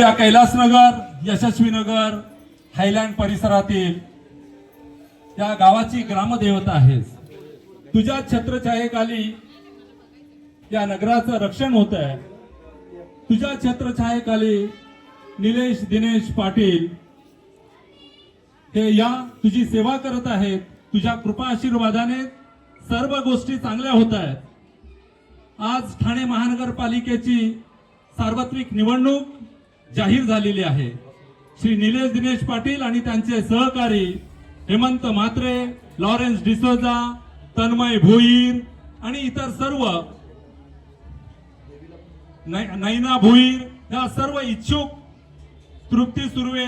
या कैलासनगर यशस्वीनगर हायलँड परिसरातील त्या गावाची ग्रामदेवता आहेस. तुझ्या छत्रछायेखाली या नगराचं रक्षण होत आहे तुझ्या छत्रछायेखाली निलेश दिनेश पाटील हे या तुझी सेवा करत आहेत. तुझ्या कृपा आशीर्वादाने सर्व गोष्टी चांगल्या होत आहेत. आज ठाणे महानगरपालिकेची सार्वत्रिक निवडणूक जाहीर झालेली आहे. श्री निलेश दिनेश पाटील आणि त्यांचे सहकारी हेमंत म्हात्रे लॉरेन्स डिसोजा तन्मय भोईर आणि इतर सर्व नैना भोईर या सर्व इच्छुक तृप्ती सुर्वे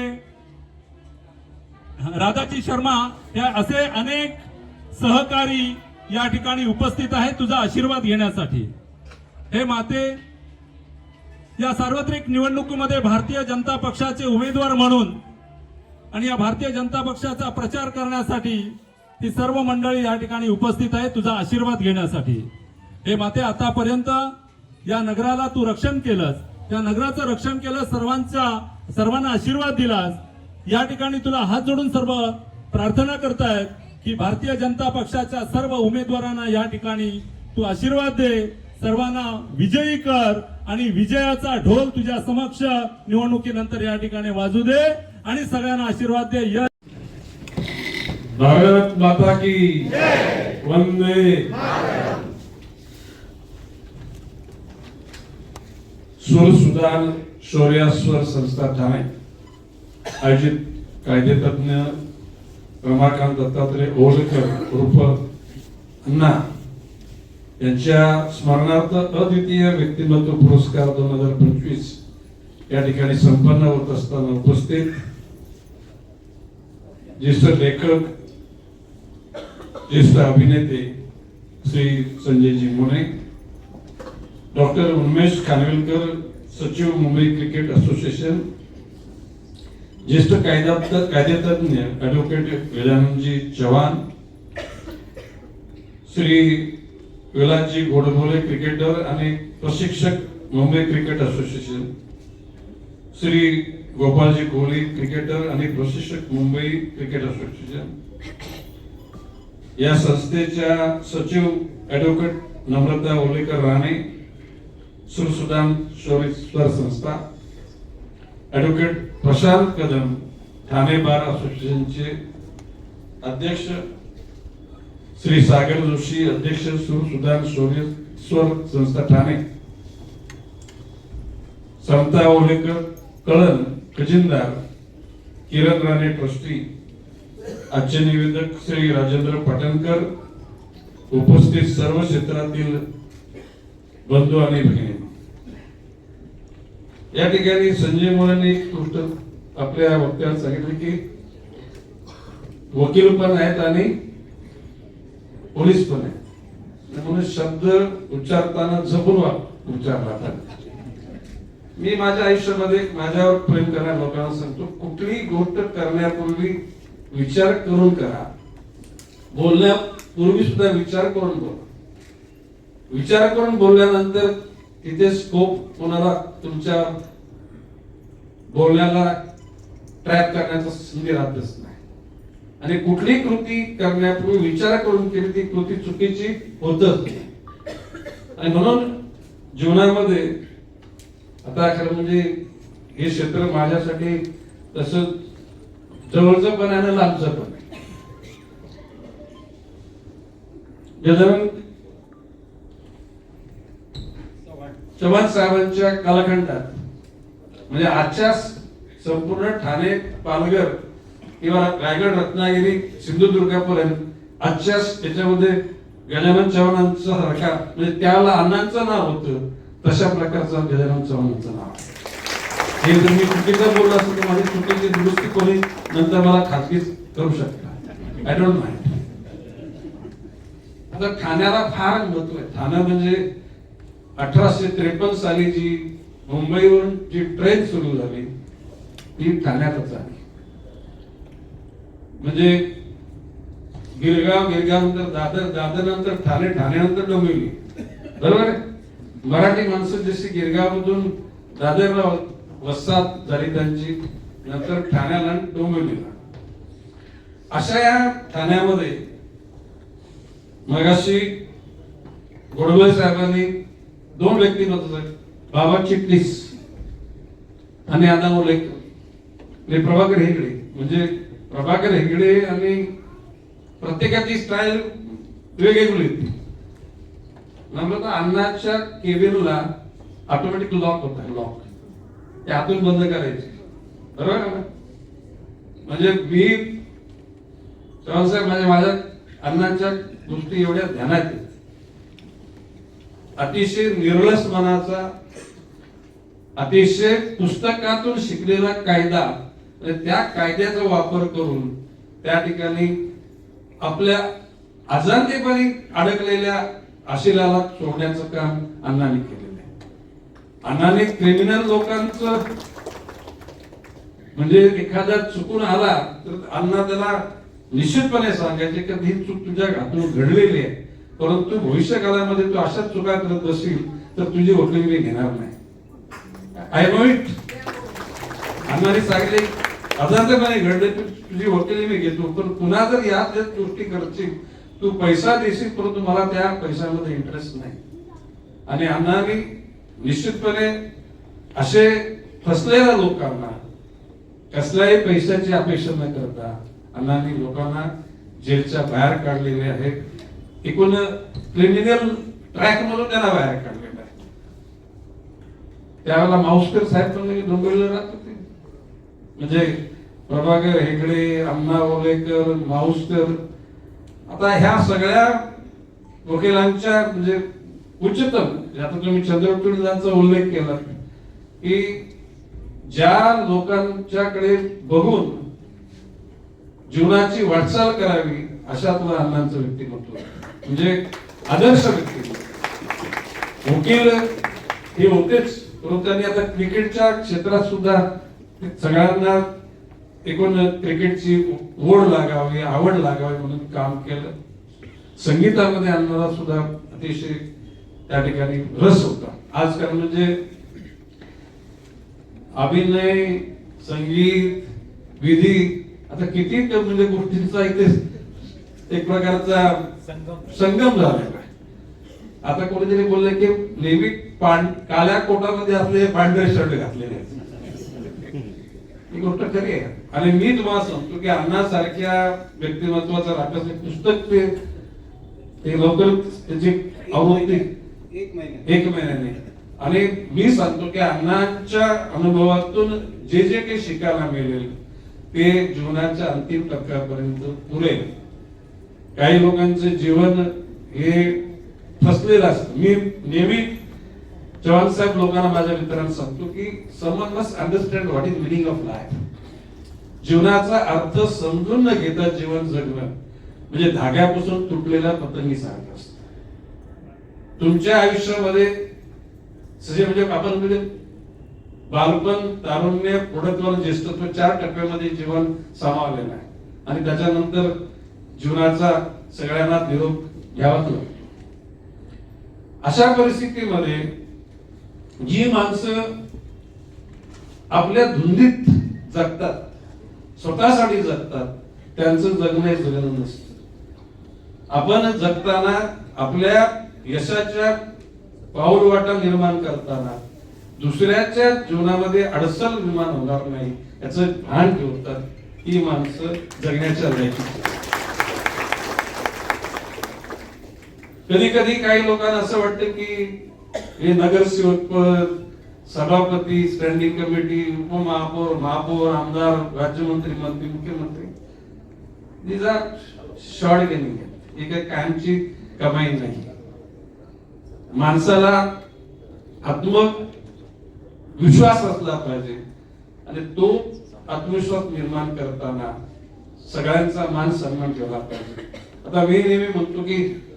राधाजी शर्मा या असे अनेक सहकारी या ठिकाणी उपस्थित आहेत तुझा आशीर्वाद घेण्यासाठी. हे माते या सार्वत्रिक निवडणुकीमध्ये भारतीय जनता पक्षाचे उमेदवार म्हणून आणि या भारतीय जनता पक्षाचा प्रचार करण्यासाठी ती सर्व मंडळी या ठिकाणी उपस्थित आहे तुझा आशीर्वाद घेण्यासाठी. हे माते आतापर्यंत या नगराला तू रक्षण केलंस. त्या नगराचं रक्षण केलं सर्वांच्या सर्वांना आशीर्वाद दिलास. या ठिकाणी तुला हात जोडून सर्व प्रार्थना करतायत की भारतीय जनता पक्षाच्या सर्व उमेदवारांना या ठिकाणी तू आशीर्वाद दे. सर्वांना विजयी कर आणि विजयाचा ढोल तुझ्या समक्ष निवडणुकीनंतर या ठिकाणी वाजू दे आणि सगळ्यांना आशीर्वाद दे. यश भारत माता की वंदे स्वर सुदान शौर्यास्वर संस्था ठाणे. आयोजित कायदेतज्ञ रमाकांत दत्तात्रय ओलकर उर्फ अण्णा. यांच्या स्मरणार्थ अद्वितीय व्यक्तिमत्व पुरस्कार दोन हजार पंचवीस या ठिकाणी संपन्न होत असताना उपस्थित ज्येष्ठ लेखक ज्येष्ठ अभिनेते श्री संजयजी मुने डॉक्टर उन्मेश खानविलकर सचिव मुंबई क्रिकेट असोसिएशन ज्येष्ठ कायदा कायदेतज्ञ ॲडव्होकेट वेदानंदजी चव्हाण श्री वेलाजी घोडबोले क्रिकेटर आणि प्रशिक्षक Mumbai cricket association. Shri Gopalji Kohli cricketer आणि प्रशिक्षक मुंबई क्रिकेट असोसिएशन. या संस्थेच्या सचिव ऍडव्होकेट नम्रता ओलेकर राणे सुरसुदान शौर्यस्वर संस्था ऍडव्होकेट प्रशांत कदम ठाणे बार असोसिएशनचे अध्यक्ष श्री सागर जोशी अध्यक्ष सुरसुदान शौर्य स्वर संस्था ठाणे. समता ओलेकर कळण खजिनदार किरण राणे ट्रस्टी आजचे निवेदक श्री राजेंद्र पाटणकर उपस्थित सर्व क्षेत्रातील बंधू आणि भगिनी. या ठिकाणी संजय मोरांनी एक गोष्ट आपल्या वक्त्याला सांगितली की वकील पण आहेत आणि पोलीस पण आहे म्हणून शब्द उच्चारताना जपून उच्चारला पाहिजे मी माझ्या आयुष्यामध्ये माझ्यावर प्रेम करणाऱ्या लोकांना सांगतो कुठलीही गोष्ट करण्यापूर्वी विचार करून करा. बोलण्यापूर्वी सुद्धा विचार करून बोला विचार करून बोलल्यानंतर तिथे स्कोप कोणाला तुमच्या बोलण्याला ट्रॅप करण्याचा संधी राहतच नाही. आणि कुठली कृती करण्यापूर्वी विचार करून केली ती कृती चुकीची होत आणि म्हणून जीवनामध्ये आता खरं म्हणजे हे क्षेत्र माझ्यासाठी तसं जवळचं पण आहे आणि लांबचं पण गजानन चव्हाण साहेबांच्या कालखंडात म्हणजे आजच्या संपूर्ण ठाणे पालघर किंवा रायगड रत्नागिरी सिंधुदुर्गापर्यंत आजच्या याच्यामध्ये गजानन चव्हाणांचा सारखा म्हणजे त्याला अण्णांचं नाव होतं तशा प्रकारचं गजानन चव्हाणांचं नाव हे जर मी चुकीचं बोललो असतो तर माझी चुकीची दुरुस्ती कोणी नंतर मला खाजगीच करू शकता. आय डोंट माइंड आता ठाण्याला फार महत्त्व आहे. ठाणं म्हणजे अठराशे त्रेपन्न साली जी मुंबईवरून जी ट्रेन सुरू झाली ती ठाण्यातच आहे. म्हणजे गिरगाव गिरगाव नंतर दादर दादर नंतर ठाणे ठाण्यानंतर डोंबिवली. बरोबर आहे? मराठी माणसं जशी गिरगावमधून दादरला वसात झाली त्यांची नंतर ठाण्याला डोंबिवलीला. अशा या ठाण्यामध्ये मगाशी गोडबोले साहेबांनी दोन व्यक्तिमत्व बाबा चिटणीस आणि आता उल्लेख प्रभाकर हेगडे म्हणजे प्रभाकर हेगडे आणि प्रत्येकाची स्टाईल वेगवेगळी होती नम्रता अन्नाच्या केबिनला ऑटोमॅटिक लॉक होता लॉक ते आतून बंद करायचे. बरोबर म्हणजे मी साहेब म्हणजे माझ्या माझ्या अण्णांच्या गोष्टी एवढ्या ध्यानात आहेत. अतिशय निर्लस मनाचा अतिशय पुस्तकातून शिकलेला कायदा त्या कायद्याचा वापर करून त्या ठिकाणी आपल्या अजाणतेपणी अडकलेल्या आशिलाला सोडण्याचं काम अण्णाने केलेलं आहे. अण्णांनी क्रिमिनल लोकांचं म्हणजे एखादा चुकून आला तर अण्णा त्याला निश्चितपणे सांगायचे की ही चूक तुझ्या हातून घडलेली आहे. परंतु भविष्य काळामध्ये तू अशाच चुका करत बसशील तर तुझी वकिली मी घेणार नाही. आय नो इट अण्णाने सांगितले अजाणतेपणे घडले तू तुझी वकिली मी घेतो पण पुन्हा जर या गोष्टी करशील तू पैसा देशील परंतु मला त्या पैशामध्ये इंटरेस्ट नाही. आणि अण्णांनी निश्चितपणे असे फसलेल्या लोकांना कसल्याही पैशाची अपेक्षा न करता अण्णांनी लोकांना जेलच्या बाहेर काढलेले आहेत. एकूण क्रिमिनल ट्रॅक मधून त्यांना बाहेर काढलेलं आहे. त्यावेळेला माऊसकर साहेब पण डोंबिवलीला राहत होते. म्हणजे प्रभाकर हेगडे अण्णा ओलेकर माऊसकर आता ह्या सगळ्या वकिलांच्या म्हणजे उच्चतम आता तुम्ही चंद्रपूरचा उल्लेख केला की ज्या लोकांच्याकडे बघून जीवनाची वाटचाल करावी अशातलं अण्णांचं व्यक्तिमत्व म्हणजे आदर्श व्यक्तिमत्व. वकील हे होतेच परंतु त्यांनी आता क्रिकेटच्या क्षेत्रात सुद्धा सगळ्यांना एकूण क्रिकेटची ओढ लागावी आवड लागावी म्हणून काम केलं. संगीतामध्ये आणणारा सुद्धा अतिशय त्या ठिकाणी रस होता. आजकाल म्हणजे अभिनय संगीत विधी आता किती म्हणजे गोष्टींचा इथे एक प्रकारचा संगम झालेला आहे. आता कोणीतरी बोलले की नेहमी पांढ काळ्या कोटामध्ये असले पांढरे शर्ट घातलेले आहेत. गोष्ट खरी आहे. आणि मी तुम्हाला सांगतो की अण्णासारख्या व्यक्तिमत्वाचं एक पुस्तक ते ते लवकर त्याची आवृत्ती एक एक महिन्याने. आणि मी सांगतो की अण्णांच्या अनुभवातून जे जे काही शिकायला मिळेल ते जीवनाच्या अंतिम टप्प्यापर्यंत पुरेल. काही लोकांचे जीवन हे फसलेलं असतं. मी नेहमी चव्हाण साहेब लोकांना माझ्या मित्रांना सांगतो की someone must understand what is meaning of life जीवनाचा अर्थ समजून न घेता जीवन जगणं. म्हणजे धाग्यापासून तुटलेला पतंगी सारखं असत. तुमच्या आयुष्यामध्ये सजे म्हणजे आपण म्हणजे बालपण तारुण्य प्रौढत्व ज्येष्ठत्व चार टप्प्यामध्ये जीवन सामावलेलं आहे. आणि त्याच्यानंतर जीवनाचा सगळ्यांना निरोप घ्यावाच लागतो. अशा परिस्थितीमध्ये जी माणसं आपल्या धुंदीत जगतात स्वतःसाठी जगतात त्यांचं जगणं हे जगणं नसतं. आपण जगताना आपल्या यशाच्या पाऊलवाटा निर्माण करताना दुसऱ्याच्या जीवनामध्ये अडचण निर्माण होणार नाही याच भान ठेवतात ही माणसं जगण्याच्या लायकीची कधी कधी काही लोकांना असं वाटतं की हे नगरसेवक पद सभापती स्टँडिंग कमिटी उपमहापौर महापौर आमदार राज्यमंत्री मंत्री मुख्यमंत्री. These आर शॉर्ट गेनिंग ही काही कायमची कमाई नाही. माणसाला आत्म विश्वास असला पाहिजे. आणि तो आत्मविश्वास निर्माण करताना सगळ्यांचा मान सन्मान ठेवला पाहिजे. आता मी नेहमी म्हणतो की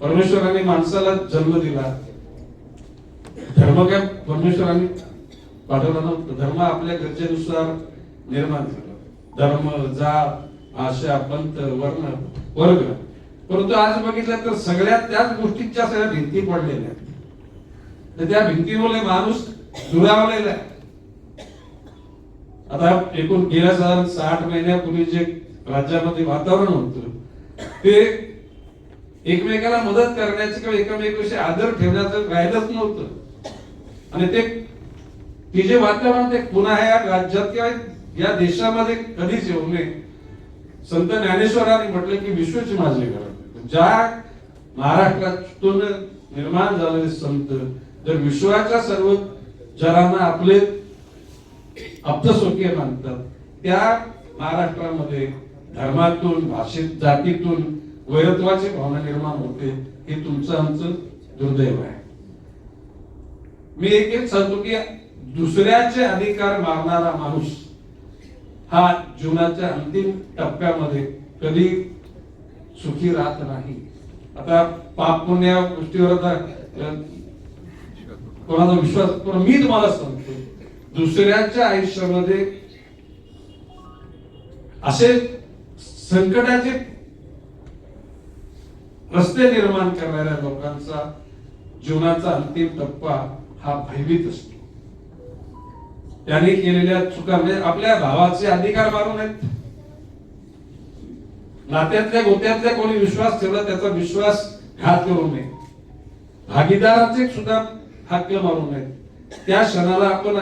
परमेश्वराने माणसाला जन्म दिला. धर्म काय? परमेश्वराने पाठवला नव्हतं धर्म आपल्या गरजेनुसार निर्माण झाला. धर्म जात आशा पंत वर्ण वर्ग. परंतु आज बघितलं तर सगळ्या त्याच गोष्टीच्या सगळ्या भिंती पडलेल्या आहेत. तर त्या भिंतीमुळे माणूस दुरावलेला आहे. आता एकूण गेल्या साधारण साठ महिन्यापूर्वी जे राज्यामध्ये वातावरण होतं ते एकमेकाला मदत करण्याचं किंवा एकमेकाशी आदर ठेवण्याचं राहिलंच नव्हतं. आणि ते ते जे वातावरण ते पुन्हा या राज्यात किंवा या देशामध्ये कधीच येऊ नये. संत ज्ञानेश्वरांनी म्हटलं की विश्वची माझे घर ज्या महाराष्ट्रातून निर्माण झालेले संत जर विश्वाच्या सर्व जरांना आपले अप्तस्वकीय मानतात त्या महाराष्ट्रामध्ये धर्मातून भाषेत जातीतून वैरत्वाची भावना निर्माण होते हे तुमचं आमचं दुर्दैव आहे. मी एक एक सांगतो की दुसऱ्याचे अधिकार मारणारा माणूस हा जीवनाच्या अंतिम टप्प्यामध्ये कधी सुखी राहत नाही. आता पाप पुण्य या गोष्टीवर आता कोणाचा विश्वास पण मी तुम्हाला सांगतो दुसऱ्याच्या आयुष्यामध्ये असे संकटाचे रस्ते निर्माण करणाऱ्या लोकांचा जीवनाचा अंतिम टप्पा हा भयभीत असतो. त्यांनी केलेल्या चुका म्हणजे आपल्या भावाचे अधिकार मारू नयेत नात्यातल्या गोत्यातल्या कोणी विश्वास ठेवला त्याचा विश्वास घात करू नये. भागीदाराचे सुद्धा हक्क मारू नयेत त्या क्षणाला आपण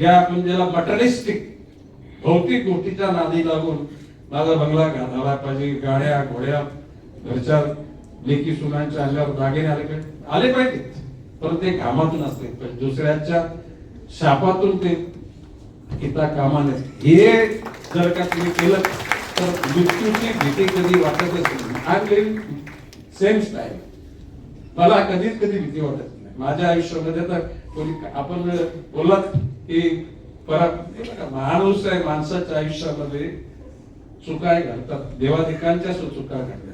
या आपण ज्याला मटरिस्टिक भौतिक गोष्टीच्या नादी लागून माझा बंगला घालायला पाहिजे गाड्या घोड्या घरच्या लेकी सुनांच्या अंगावर दागिने आले आले पाहिजेत. पण ते कामातून असते. पण दुसऱ्याच्या शापातून ते किता कामाने हे जर का तुम्ही केलं तर मृत्यूची भीती कधी वाटतच नाही. आय लिव्ह सेम स्टाईल मला कधीच कधी भीती वाटत नाही. माझ्या आयुष्यामध्ये तर कोणी आपण बोलत की परत माणूस आहे माणसाच्या आयुष्यामध्ये चुका घालतात देवाधिकांच्या चुका घडतात.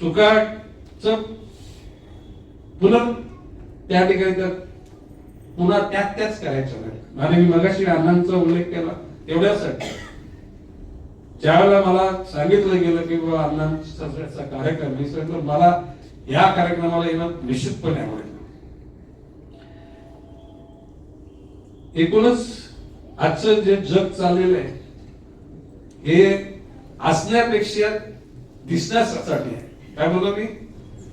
चुकाच पुन्हा त्या ठिकाणी तर पुन्हा त्याच त्याच करायच्या नाही. आणि मी मगाशी अण्णांचा उल्लेख केला एवढ्यासाठी ज्यावेळेला मला सांगितलं गेलं की बाबा अण्णांचा कार्यक्रम मी सांगितलं मला या कार्यक्रमाला येणं निश्चितपणे आवडेल. एकूणच आजचं जे जग चाललेलं आहे हे असण्यापेक्षा दिसण्यासाठी आहे. काय बोलतो मी?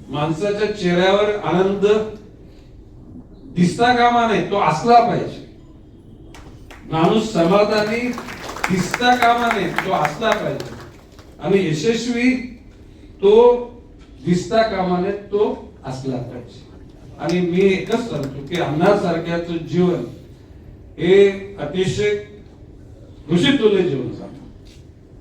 माणसाच्या चेहऱ्यावर आनंद दिसता कामा नाही तो असला पाहिजे. माणूस समाधानी दिसता कामा नाही तो असला पाहिजे. आणि यशस्वी तो दिसता कामा नये तो असला पाहिजे. आणि मी एकच सांगतो की अन्नासारख्याच जीवन हे अतिशय ऋषितुल्य जीवन झालं.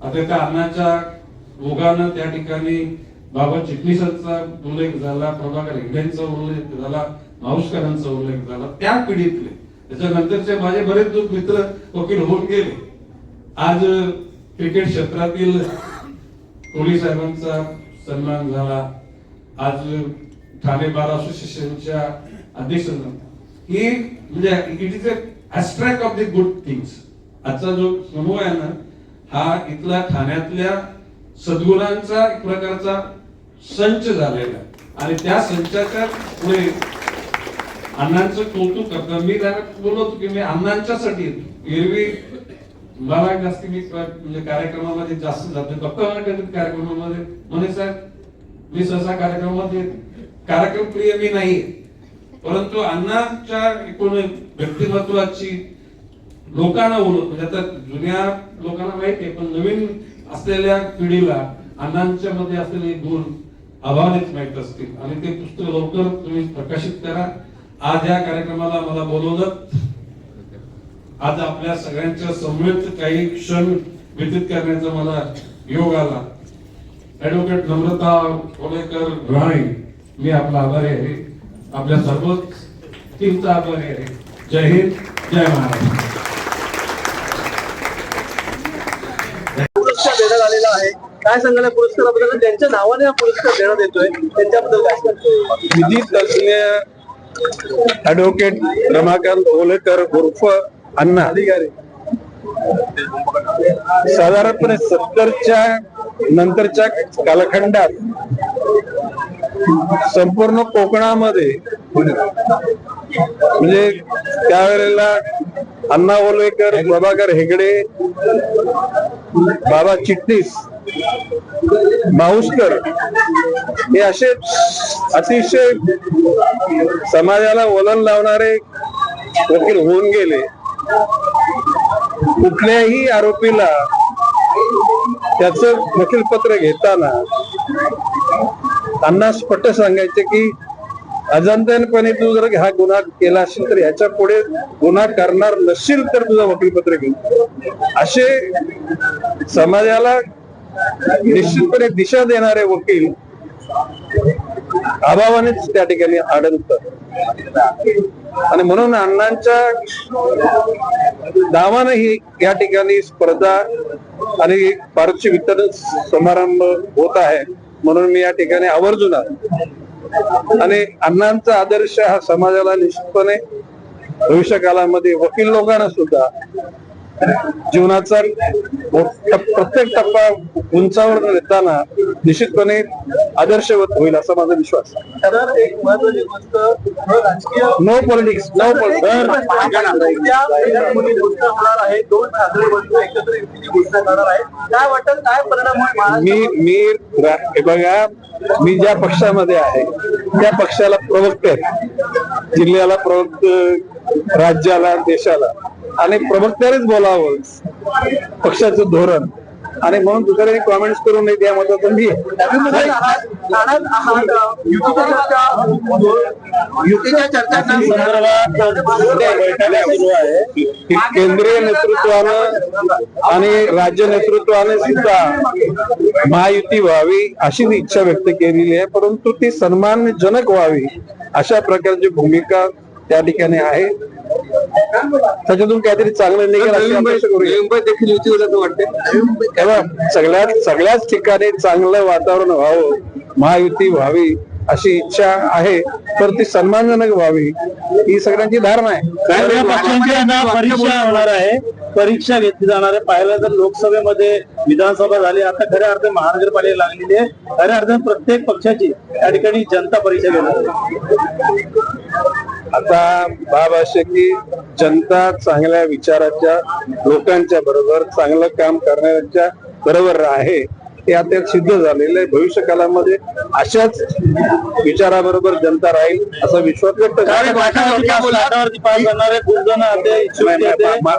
आता त्या अन्नाच्या ओघानं त्या ठिकाणी बाबा चिटणीसांचा उल्लेख झाला प्रभाकर हेगडेंचा उल्लेख झाला माऊसकरांचा उल्लेख झाला त्या पिढीतले. त्याच्यानंतरचे माझे बरेच लोक मित्र वकील होऊन गेले. आज क्रिकेट क्षेत्रातील कोहली साहेबांचा सन्मान झाला. आज ठाणे बार असोसिएशनच्या अध्यक्ष हे म्हणजे it is a of the good things आजचा जो समूह आहे ना हा इथला ठाण्यातल्या सद्गुणांचा एक प्रकारचा संच झालेला आणि त्या संचाच्या पुढे अण्णांचं कौतुक करतो मी त्याला बोलवतो की मी अण्णांच्यासाठी एरवी मला जास्त मी म्हणजे कार्यक्रमामध्ये जास्त जातो फक्त कार्यक्रमामध्ये. म्हणे साहेब मी सहसा कार्यक्रमामध्ये कार्यक्रम प्रिय मी नाही परंतु अण्णांच्या एकूण व्यक्तिमत्वाची लोकांना ओळख म्हणजे आता जुन्या लोकांना माहिती आहे पण नवीन असलेल्या पिढीला अण्णांच्या मध्ये असलेले गुण अभावनेच माहीत असतील. आणि ते पुस्तक लवकर तुम्ही प्रकाशित करा. आज या कार्यक्रमाला मला बोलवलं. आज आपल्या सगळ्यांच्या समवेत काही क्षण व्यतीत करण्याचा मला योग आला. ऍडव्होकेट नम्रता कोलेकर राणे मी आपला आभारी आहे. आपल्या सर्व टीमचा आभारी आहे. जय हिंद जय महाराष्ट्र निवृत्त देण्यात आलेला आहे काय सांगायला पुरस्काराबद्दल? त्यांच्या नावाने हा पुरस्कार देण्यात येतोय. त्यांच्याबद्दल काय विधी तज्ञ ऍडव्होकेट रमाकांत ओलेकर उर्फ अण्णा. अधिकारी साधारणपणे सत्तरच्या नंतरच्या कालखंडात संपूर्ण कोकणामध्ये म्हणजे त्यावेळेला अण्णा ओलेकर प्रभाकर हेगडे बाबा चिटणीस माऊसकर हे असे अतिशय समाजाला वलन लावणारे वकील होऊन गेले. कुठल्याही आरोपीला त्याच वकील पत्र घेताना त्यांना स्पष्ट सांगायचे की अजंतपणे तू जर हा गुन्हा केला असेल तर याच्यापुढे गुन्हा करणार नसशील तर तुझं वकीलपत्र घेऊ असे समाजाला निश्चितपणे दिशा देणारे वकील अभावानेच त्या ठिकाणी आढळतात आणि म्हणून अण्णांच्या दावानं ही या ठिकाणी स्पर्धा आणि फारशी वितरण समारंभ होत आहे म्हणून मी या ठिकाणी आवर्जून आहे. आणि अण्णांचा आदर्श हा समाजाला निश्चितपणे भविष्य काळामध्ये वकील लोकांना सुद्धा जीवनाचा प्रत्येक टप्पा उंचावर नेताना निश्चितपणे आदर्शवत होईल असा माझा विश्वास आहे. तर एक महत्वाची गोष्ट राजकीय नो पॉलिटिक्स नो पॉलिटिक्स उद्या घोषणा होणार आहे दोन ठाकरे बंधू एकत्र युतीची घोषणा करणार आहे काय वाटतं काय परिणाम होईल मी? मी हे बघा मी ज्या पक्षामध्ये आहे त्या पक्षाला प्रवक्ते. जिल्ह्याला प्रवक्त राज्याला देशाला आणि प्रवक्त्यानेच बोलावं. पक्षाचं धोरण. आणि म्हणून दुसऱ्याने कॉमेंट्स करू नये त्या मतातून मी युतीच्या चर्चांना केंद्रीय नेतृत्वानं आणि राज्य नेतृत्वाने सुद्धा महायुती व्हावी अशी इच्छा व्यक्त केलेली आहे परंतु ती सन्मानजनक व्हावी अशा प्रकारची भूमिका त्या ठिकाणी आहे. त्याच्यातून काहीतरी चांगलं निघेल सगळ्यात सगळ्याच ठिकाणी चांगलं वातावरण व्हावं महायुती व्हावी अशी इच्छा आहे तर ती सन्मानजनक व्हावी ही सगळ्यांची धारणा आहे. परीक्षा होणार आहे परीक्षा घेतली जाणार आहे. पाहिलं तर लोकसभेमध्ये विधानसभा झाली आता खऱ्या अर्थाने महानगरपालिका लागलेली आहे. खऱ्या अर्थाने प्रत्येक पक्षाची या ठिकाणी जनता परीक्षा घेणार आहे. आता बाब असे की जनता चांगल्या विचाराच्या लोकांच्या बरोबर चांगलं काम करणाऱ्यांच्या बरोबर आहे हे आता सिद्ध झालेलं आहे. भविष्य काळामध्ये अशाच विचाराबरोबर जनता राहील असा विश्वास व्यक्त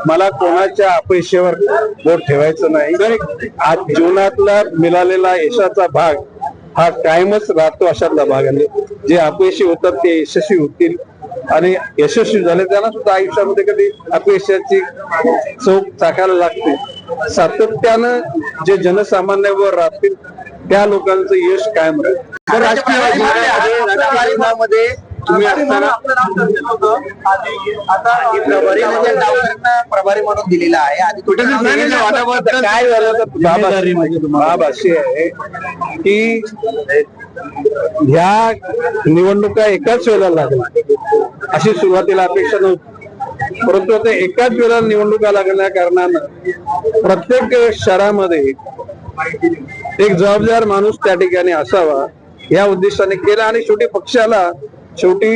मला कोणाच्या अपयशावर बोट ठेवायचं नाही. आज जीवनातला मिळालेला यशाचा भाग हा कायमच राहतो अशातला भाग. आहे जे अपयशी होतात ते यशस्वी होतील. आणि यशस्वी झाले. त्यांना सुद्धा आयुष्यामध्ये कधी अपयशाची चौक चाकायला लागते. सातत्यानं जे जनसामान्यावर राहतील त्या लोकांचं यश कायम राहील. राजकारणामध्ये तुम्ही असताना आपलं नाव चर्चेत होतं. आधी आता प्रभारी म्हणजे डावकरांना प्रभारी म्हणून दिलेला आहे. आधी कुठे आता काय झालं तर अशी- बाब अशी आहे की ह्या निवडणुका एकाच वेळेला लागल्या. अशी सुरुवातीला अपेक्षा नव्हती. परंतु आता एकाच वेळेला निवडणुका लागल्या कारणानं प्रत्येक शहरामध्ये एक जबाबदार माणूस त्या ठिकाणी असावा या उद्देशाने केला आणि शेवटी पक्षाला शेवटी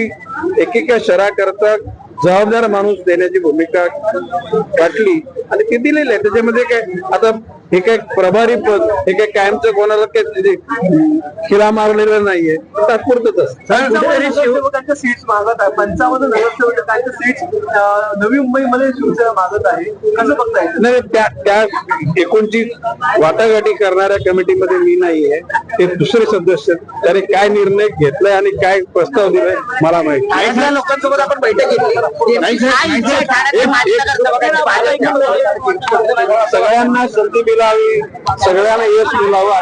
एकेका शहराकरता जबाबदार माणूस देण्याची भूमिका वाटली आणि ती दिलेली आहे. त्याच्यामध्ये काय? आता हे काय प्रभारी पद हे काय कायमचं कोणाला काय खिला मारलेलं नाहीये. तात्पुरतच सीट्स मागत आहे. पंचावन्न नगरसेवकांच्या सीट्स नवी मुंबईमध्ये शिवसेना मागत आहे. कसं बघताय? नाही त्या त्या एकूणची वाटाघाटी करणाऱ्या कमिटीमध्ये मी नाहीये. ते दुसरे सदस्य. त्याने काय निर्णय घेतलाय आणि काय प्रस्ताव दिलाय मला माहिती लोकांसोबत आपण बैठक घेतली. सगळ्यांना संधी मिळावी सगळ्यांना यश मिळावं.